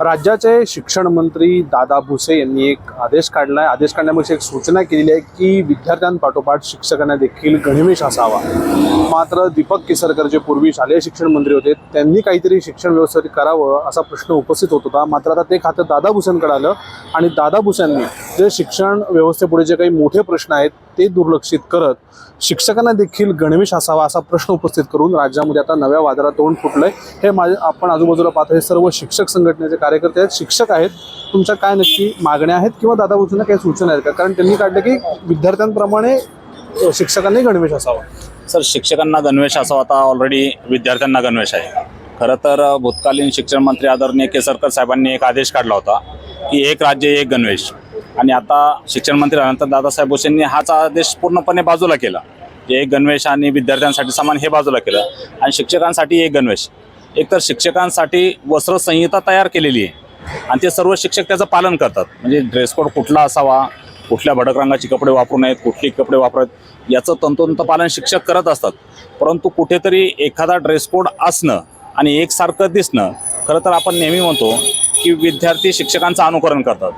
राज्याचे शिक्षण मंत्री दादा भुसे यांनी एक आदेश काढला आहे आदेश काढण्यामध्ये एक सूचना केलेली आहे की विद्यार्थ्यांपाठोपाठ शिक्षकांना देखील गणवेश असावा. मात्र दीपक केसरकर जे पूर्वी शालेय शिक्षण मंत्री होते त्यांनी काहीतरी शिक्षण व्यवस्थेत करावं असा प्रश्न उपस्थित होत होता. मात्र आता ते खातं दादा भुसेंकडे आलं आणि दादा भुसेंनी जे शिक्षण व्यवस्थेपुढे जे काही मोठे प्रश्न आहेत ते दुर्लक्षित करत शिक्षकांना देखील गणवेश असावा असा प्रश्न उपस्थित करून राज्यामध्ये आता नव्या वादळात तोंड फुटलंय. हे माझे आपण आजूबाजूला पाहतो हे सर्व शिक्षक संघटनेचे कार्यकर्ते आहेत. शिक्षक आहेत. तुमच्या काय नक्की मागण्या आहेत किंवा दादा भुसेंना काही सूचना आहेत का? कारण त्यांनी काढलं की विद्यार्थ्यांप्रमाणे शिक्षकांनी गणवेश असावा. सर शिक्षकांना गणवेश असावा. आता ऑलरेडी विद्यार्थ्यांना गणवेश आहे. खरं तर भूतकालीन शिक्षण मंत्री आदरणीय केसरकर साहेबांनी एक आदेश काढला होता की एक राज्य एक गणवेश. आणि आता शिक्षण मंत्री अनंत दादासाहेब भोसेंनी हाच आदेश पूर्णपणे बाजूला केला. एक गणवेश आणि विद्यार्थ्यांसाठी समान हे बाजूला केलं. आणि शिक्षकांसाठी एक गणवेश. एकतर शिक्षकांसाठी वस्त्रसंहिता तयार केलेली आहे. आणि ते सर्व शिक्षक त्याचं पालन करतात. म्हणजे ड्रेस कोड कुठला असावा कुठल्या भडक रंगाचे कपडे वापरू नयेत कुठले कपडे वापरत याचं तंतोतंत पालन शिक्षक करत असतात. परंतु कुठेतरी एखादा ड्रेस कोड असणं आणि एकसारखं दिसणं खरं तर आपण नेहमी म्हणतो की विद्यार्थी शिक्षकांचं अनुकरण करतात.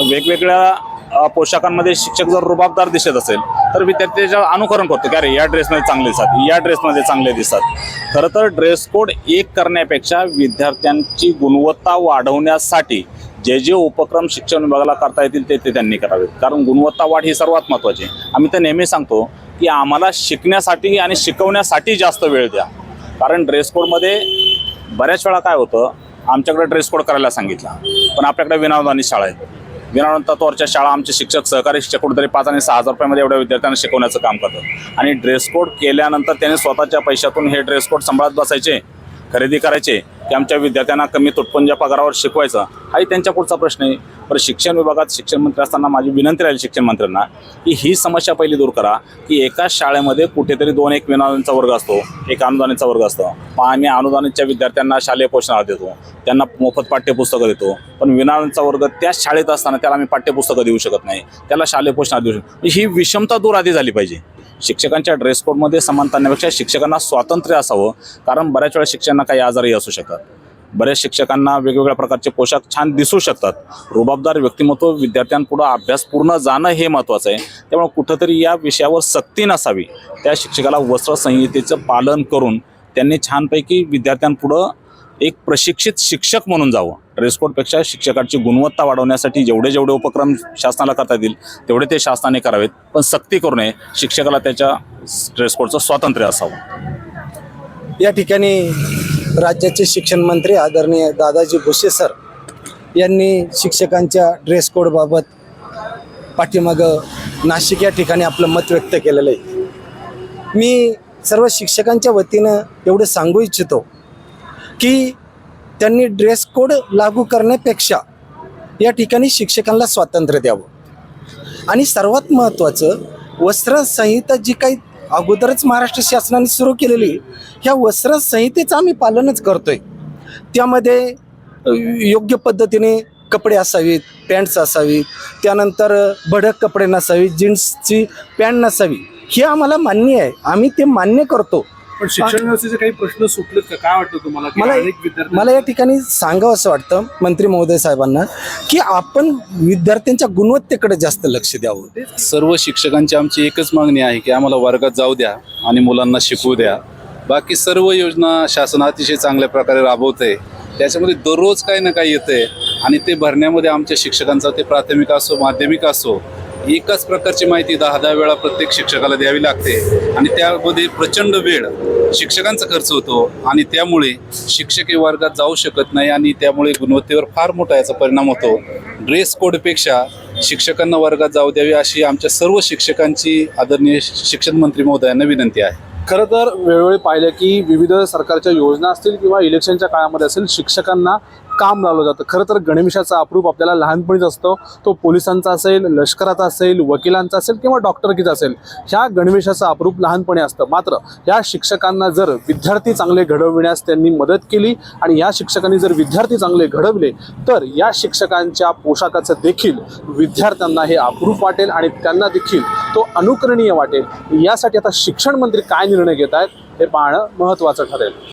वेगवेगळ्या पोशाखांमध्ये शिक्षक जर रुबाबदार दिसत असेल तर विद्यार्थी त्याचं अनुकरण करतो की अरे या ड्रेसमध्ये चांगले दिसतात या ड्रेसमध्ये चांगले दिसतात. खरं तर ड्रेस कोड एक करण्यापेक्षा विद्यार्थ्यांची गुणवत्ता वाढवण्यासाठी जे जे उपक्रम शिक्षण विभागाला करता येतील ते ते त्यांनी करावेत. कारण गुणवत्ता वाढ ही सर्वात महत्त्वाची आहे. आम्ही तर नेहमी सांगतो की आम्हाला शिकण्यासाठी आणि शिकवण्यासाठी जास्त वेळ द्या. कारण ड्रेस कोडमध्ये बऱ्याच वेळा काय होतं आमच्याकडे ड्रेस कोड करायला सांगितला पण आपल्याकडे विनावदानी शाळा आहेत. विनानंतर तत्वावरच्या शाळा आमचे शिक्षक सहकारी शिक्षक कुठेतरी पाच आणि सहा हजार रुपयामध्ये एवढ्या विद्यार्थ्यांना शिकवण्याचं काम करतात. आणि ड्रेस कोड केल्यानंतर त्यांनी स्वतःच्या पैशातून हे ड्रेस कोड सांभाळत बसायचे. खरेदी करायचे की आमच्या विद्यार्थ्यांना कमी तुटपुंजा पगारावर शिकवायचं हाही त्यांच्या पुढचा प्रश्न आहे. पण शिक्षण विभागात शिक्षण मंत्री असताना माझी विनंती राहील शिक्षण मंत्र्यांना की ही समस्या पहिली दूर करा की एकाच शाळेमध्ये कुठेतरी दोन एक विनादांचा वर्ग असतो एक अनुदानाचा वर्ग असतो. आम्ही अनुदानाच्या विद्यार्थ्यांना शालेय पोषणाला देतो त्यांना मोफत पाठ्यपुस्तकं देतो. पण विनादांचा वर्ग त्याच शाळेत असताना त्याला आम्ही पाठ्यपुस्तकं देऊ शकत नाही. त्याला शालेय पोषणाला देऊ शकतो ही विषमता दूर आधी झाली पाहिजे. शिक्षकांच्या ड्रेस कोडमध्ये समानता आणण्यापेक्षा शिक्षकांना स्वातंत्र्य असावं कारण बऱ्याच वेळा शिक्षकांना काही आजारही असू शकतात. बऱ्याच शिक्षकांना वेगवेगळ्या प्रकारचे पोशाख छान दिसू शकतात. रुबाबदार व्यक्तिमत्व विद्यार्थ्यांपुढं अभ्यास पूर्ण जाणं हे महत्त्वाचं आहे. त्यामुळे कुठंतरी या विषयावर सक्ती नसावी. त्या शिक्षकाला वस्त्रसंहितेचं पालन करून त्यांनी छानपैकी विद्यार्थ्यांपुढं एक प्रशिक्षित शिक्षक म्हणून जावं. ड्रेसकोडपेक्षा शिक्षकाची गुणवत्ता वाढवण्यासाठी जेवढे जेवढे उपक्रम शासनाला करता येतील तेवढे ते शासनाने करावेत. पण सक्ती करू नये शिक्षकाला त्याच्या ड्रेसकोडचं स्वातंत्र्य असावं. या ठिकाणी राज्याचे शिक्षण मंत्री आदरणीय दादाजी भुसे सर यांनी शिक्षकांच्या ड्रेस कोडबाबत पाठीमागं नाशिक या ठिकाणी आपलं मत व्यक्त केलेलं आहे. मी सर्व शिक्षकांच्या वतीनं एवढं सांगू इच्छितो की त्यांनी ड्रेस कोड लागू करण्यापेक्षा या ठिकाणी शिक्षकांना स्वातंत्र्य द्यावं. आणि सर्वात महत्त्वाचं वस्त्रसंहिता जी काही अगोदरच महाराष्ट्र शासनाने सुरू केलेली ह्या वस्त्रसंहितेचं आम्ही पालनच करतोय. त्यामध्ये योग्य पद्धतीने कपडे असावीत पॅन्ट्स असावीत त्यानंतर भडक कपडे नसावीत जीन्सची पॅन्ट नसावी हे आम्हाला मान्य आहे. आम्ही ते मान्य करतो. पण शिक्षण व्यवस्थेचे काही प्रश्न सुटलेत का? काय वाटतं तुम्हाला? की मला अनेक विद्यार्थी मला या ठिकाणी सांगावं असं वाटतं मंत्री महोदय साहेबांना की आपण विद्यार्थ्यांच्या गुणवत्तेकडे जास्त लक्ष द्यावं. सर्व शिक्षकांची आमची एकच मागणी आहे की आम्हाला वर्गात जाऊ द्या आणि मुलांना शिकवू द्या. बाकी सर्व योजना शासन अतिशय चांगल्या प्रकारे राबवते त्याच्यामध्ये दररोज काही ना काही येते आणि ते भरण्यामध्ये आमच्या शिक्षकांचा ते प्राथमिक असो माध्यमिक असो एकाच प्रकारची माहिती दहा दहा वेळा प्रत्येक शिक्षकाला द्यावी लागते. आणि त्यामध्ये प्रचंड वेळ शिक्षकांचा खर्च होतो. आणि त्यामुळे शिक्षक हे वर्गात जाऊ शकत नाही आणि त्यामुळे गुणवत्तेवर फार मोठा याचा परिणाम होतो. ड्रेस कोडपेक्षा शिक्षकांना वर्गात जाऊ द्यावी अशी आमच्या सर्व शिक्षकांची आदरणीय शिक्षण मंत्री महोदयांना विनंती आहे. खरं तर वेळोवेळी पाहिलं की विविध सरकारच्या योजना असतील किंवा इलेक्शनच्या काळामध्ये असेल शिक्षकांना काम लावलं जातं. खरं तर गणवेशाचा अप्रूप आपल्याला लहानपणीच असतो. तो पोलिसांचा असेल लष्कराचा असेल वकिलांचा असेल किंवा डॉक्टरकीचा असेल ह्या गणवेशाचं अप्रूप लहानपणी असतं. मात्र या शिक्षकांना जर विद्यार्थी चांगले घडविण्यास त्यांनी मदत केली आणि या शिक्षकांनी जर विद्यार्थी चांगले घडवले तर या शिक्षकांच्या पोशाखाचं देखील विद्यार्थ्यांना हे अप्रूप वाटेल आणि त्यांना देखील तो अनुकरणीय वाटेल. यासाठी आता शिक्षण मंत्री काय निर्णय घेत आहेत हे पाहणं महत्त्वाचं ठरेल.